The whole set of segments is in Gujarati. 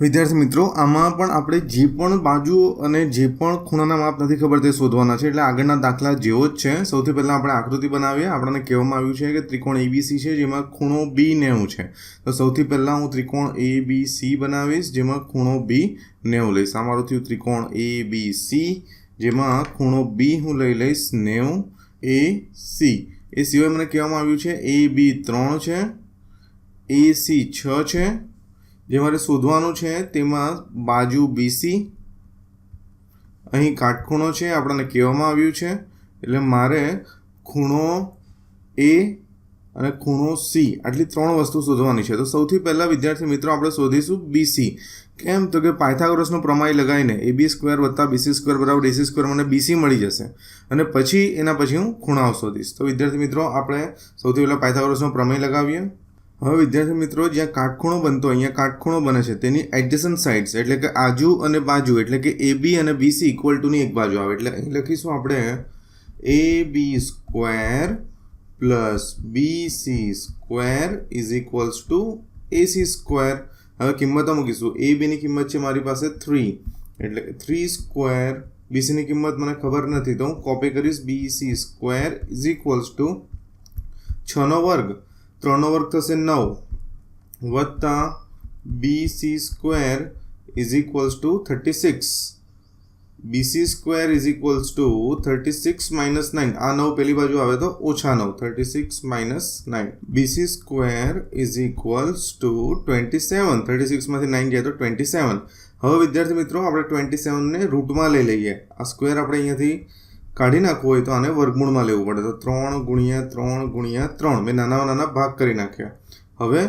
વિદ્યાર્થી મિત્રો, આમાં પણ આપણે જે પણ બાજુઓ અને જે પણ ખૂણાના માપ નથી ખબર તે શોધવાના છે. એટલે આગળના દાખલા જેવો જ છે. સૌથી પહેલાં આપણે આકૃતિ બનાવીએ. આપણને કહેવામાં આવ્યું છે કે ત્રિકોણ એબીસી છે, જેમાં ખૂણો બી નેવું છે. તો સૌથી પહેલાં હું ત્રિકોણ એ બી સી બનાવીશ, જેમાં ખૂણો બી નેવું લઈશ. આ મારું થયું ત્રિકોણ એ બી સી જેમાં ખૂણો બી હું લઈ લઈશ નેવું એ સી એ સિવાય મને કહેવામાં આવ્યું છે એ બી ત્રણ છે એ સી છ છે જે મારે શોધવાનું છે, તેમાં બાજુ બીસી અહીં કાટખૂણો છે, આપણને કહેવામાં આવ્યું છે. એટલે મારે ખૂણો એ અને ખૂણો સી આટલી ત્રણ વસ્તુ શોધવાની છે. તો સૌથી પહેલાં વિદ્યાર્થી મિત્રો, આપણે શોધીશું બીસી કેમ? તો કે પાયથાગોરસનો પ્રમાય લગાવીને એ બી સ્ક્વેર વત્તા બીસી સ્ક્વેર બરાબર ડીસી સ્ક્વેર મને બીસી મળી જશે. અને પછી એના પછી હું ખૂણાઓ શોધીશ. તો વિદ્યાર્થી મિત્રો, આપણે સૌથી પહેલાં પાયથાગોરસનો પ્રમેય લગાવીએ. હવે વિદ્યાર્થી મિત્રો, જ્યાં કાટખૂણો બનતો અહીંયા કાટખૂણો બને છે, તેની એડજસન સાઇડ્સ એટલે કે આજુ અને બાજુ, એટલે કે એ બી અને બીસી ઇક્વલ ટુની એક બાજુ આવે. એટલે અહીં લખીશું આપણે A B square plus BC square is equals to AC square હવે કિંમતો મૂકીશું. એ બીની કિંમત છે મારી પાસે થ્રી એટલે થ્રી સ્ક્વેર બીસીની કિંમત મને ખબર નથી, તો હું કોપી કરીશ. BC square is equals to છનો વર્ગ. ત્રણનો વર્ગ થશે નવ. વત્તા B C square is equals to thirty six BC square is equals to thirty six minus nine આ નવ પેલી બાજુ આવે તો ઓછા નવ. Thirty six minus nine BC square is equals to twenty seven thirty સિક્સમાંથી nine જાય તો ટ્વેન્ટી સેવન હવે વિદ્યાર્થી મિત્રો, આપણે ટ્વેન્ટી સેવનને રૂટમાં લઈ લઈએ. આ સ્ક્વેર આપણે અહીંયાથી કાઢી નાખવું હોય તો આને વર્ગમૂળમાં લેવું પડે. તો ત્રણ ગુણ્યા ત્રણ ગુણ્યા ત્રણ. મેં નાના નાના ભાગ કરી નાખ્યા. હવે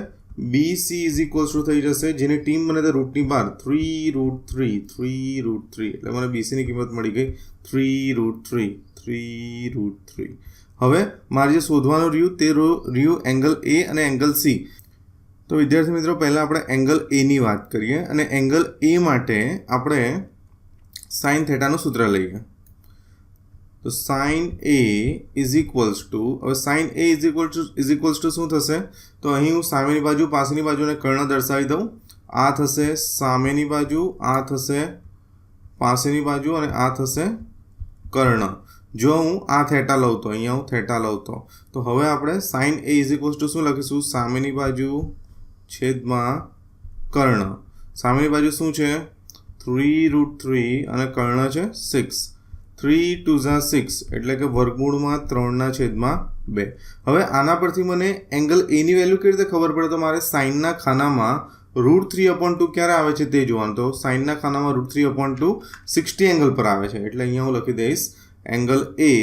B C is equals to થઈ જશે? જેની ટીમ બને તે રૂટની બહાર. Three root three three root three એટલે મને બીસીની કિંમત મળી ગઈ. Three root three three root three હવે મારે જે શોધવાનું રહ્યું તે રહ્યું એંગલ એ અને એંગલ સી તો વિદ્યાર્થી મિત્રો, પહેલાં આપણે એંગલ એની વાત કરીએ અને એંગલ એ માટે આપણે સાઇન થેટાનું સૂત્ર લઈએ. તો sine A is equals to હવે sine A is equal to is equals to શું થશે? તો અહીં હું સામેની બાજુ પાછળની બાજુને કર્ણ દર્શાવી દઉં. આ થશે સામેની બાજુ, આ થશે પાસેની બાજુ અને આ થશે કર્ણ. જો હું આ થેટા લઉં તો, અહીંયા હું થેટા લઉં તો. તો હવે આપણે sine A is equals to શું લખીશું? સામેની બાજુ છેદમાં કર્ણ. સામેની બાજુ શું છે? થ્રી રૂટ થ્રી અને કર્ણ છે સિક્સ થ્રી ટુ ઝા સિક્સ એટલે કે વર્ગમૂળમાં ત્રણના છેદમાં બે. હવે આના પરથી મને એંગલ એની વેલ્યુ કેવી રીતે ખબર પડે? તો મારે સાઇનના ખાનામાં રૂટ થ્રી અપોન ટુ ક્યારે આવે છે તે જોવાનું. તો સાઇનના ખાનામાં root three upon two sixty angle પર આવે છે. એટલે અહીંયા હું લખી દઈશ, angle A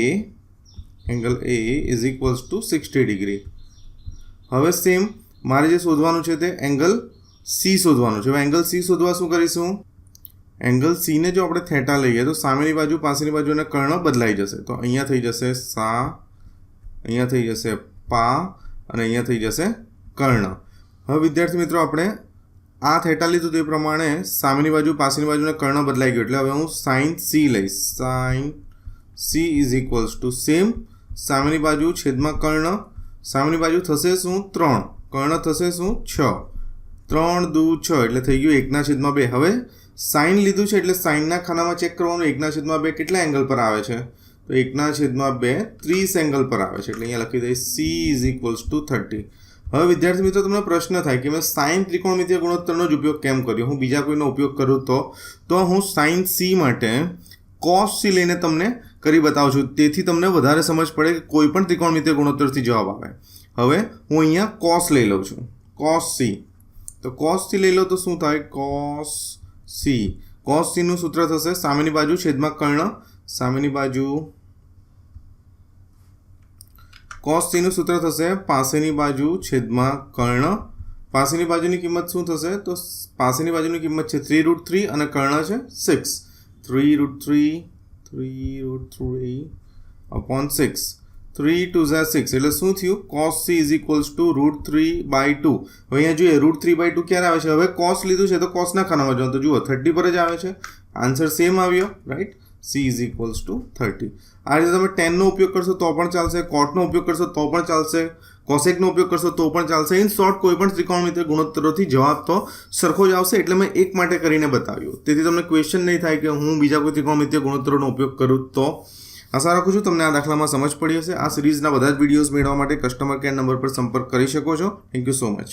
angle A is equals to sixty degree. હવે સેમ મારે જે શોધવાનું છે તે એંગલ સી શોધવાનું છે. હવે એંગલ સી શોધવા શું કરીશું? એંગલ સીને જો આપણે થેટા લઈએ તો સામેની બાજુ, પાસેની બાજુના કર્ણ બદલાઈ જશે. તો અહીંયા થઈ જશે સા, અહીંયા થઈ જશે પા અને અહીંયા થઈ જશે કર્ણ. હવે વિદ્યાર્થી મિત્રો આપણે આ થેટા લીધું તે પ્રમાણે સામેની બાજુ, પાસેની બાજુના કર્ણ બદલાઈ ગયું. એટલે હવે હું સાઇન સી લઈશ. Sine C is equals to same સામેની બાજુ છેદમાં કર્ણ. સામેની બાજુ થશે શું? ત્રણ. કર્ણ થશે શું? છ. ત્રણ દુ છ એટલે થઈ ગયું એકના છેદમાં બે. હવે સાઇન લીધું છે એટલે સાઇનના ખાનામાં ચેક કરવાનું. એકના છેદમાં બે કેટલા એંગલ પર આવે છે? તો એકના છેદમાં બે ત્રીસ એંગલ પર આવે છે. એટલે અહીંયા લખી દઈશ C is equals to thirty હવે વિદ્યાર્થી મિત્રો, તમને પ્રશ્ન થાય કે મેં સાઇન ત્રિકોણમિતિય ગુણોત્તરનો જ ઉપયોગ કેમ કર્યો? હું બીજા કોઈનો ઉપયોગ કરું તો? તો હું સાઇન સી માટે કોસ સી લઈને તમને કરી બતાવું છું. તેથી તમને વધારે સમજ પડે કે કોઈ પણ ત્રિકોણમિતિય ગુણોત્તરથી જવાબ આવે. હવે હું અહીંયા કોસ લઈ લઉં છું. કોસ સી તો કોસ સી લઈ લો તો શું થાય? Cos C. કોસ સીનું સૂત્ર થશે સામેની બાજુ છેદમાં કર્ણ. સામેની બાજુ કોસ સીનું સૂત્ર થશે પાસેની બાજુ છેદમાં કર્ણ. પાસેની બાજુની કિંમત શું થશે? તો પાસેની બાજુની કિંમત છે થ્રી રૂટ થ્રી અને કર્ણ છે six three root three three root three upon six three two Jha six એટલે શું થયું? Cos C is equals to root three by two હવે અહીંયા જોઈએ રૂટ થ્રી બાય ટુ ક્યારે આવે છે? હવે કોસ લીધું છે તો કોસના ખાનામાં જાઓ તો જુઓ થર્ટી પર જ આવે છે. આન્સર સેમ આવ્યો right C is equals to thirty આ રીતે તમે ટેનનો ઉપયોગ કરશો તો પણ ચાલશે કોટનો ઉપયોગ કરશો તો પણ ચાલશે કોસેકનો ઉપયોગ કરશો તો પણ ચાલશે. ઇન શોર્ટ કોઈ પણ ત્રિકોણમિતિય ગુણોત્તરોથી જવાબ તો સરખો જ આવશે એટલે મેં એક માટે કરીને બતાવ્યું. તેથી તમને ક્વેશ્ચન નહીં થાય કે હું બીજા કોઈ ત્રિકોણમિતિય ગુણોત્તરોનો ઉપયોગ કરું તો આશા રાખું છું તમને આ દાખલામાં સમજ પડી હશે. આ સિરીઝના બધા જ વિડીયોઝ મેળવવા માટે કસ્ટમર કેર નંબર પર સંપર્ક કરી શકો છો. Thank you so much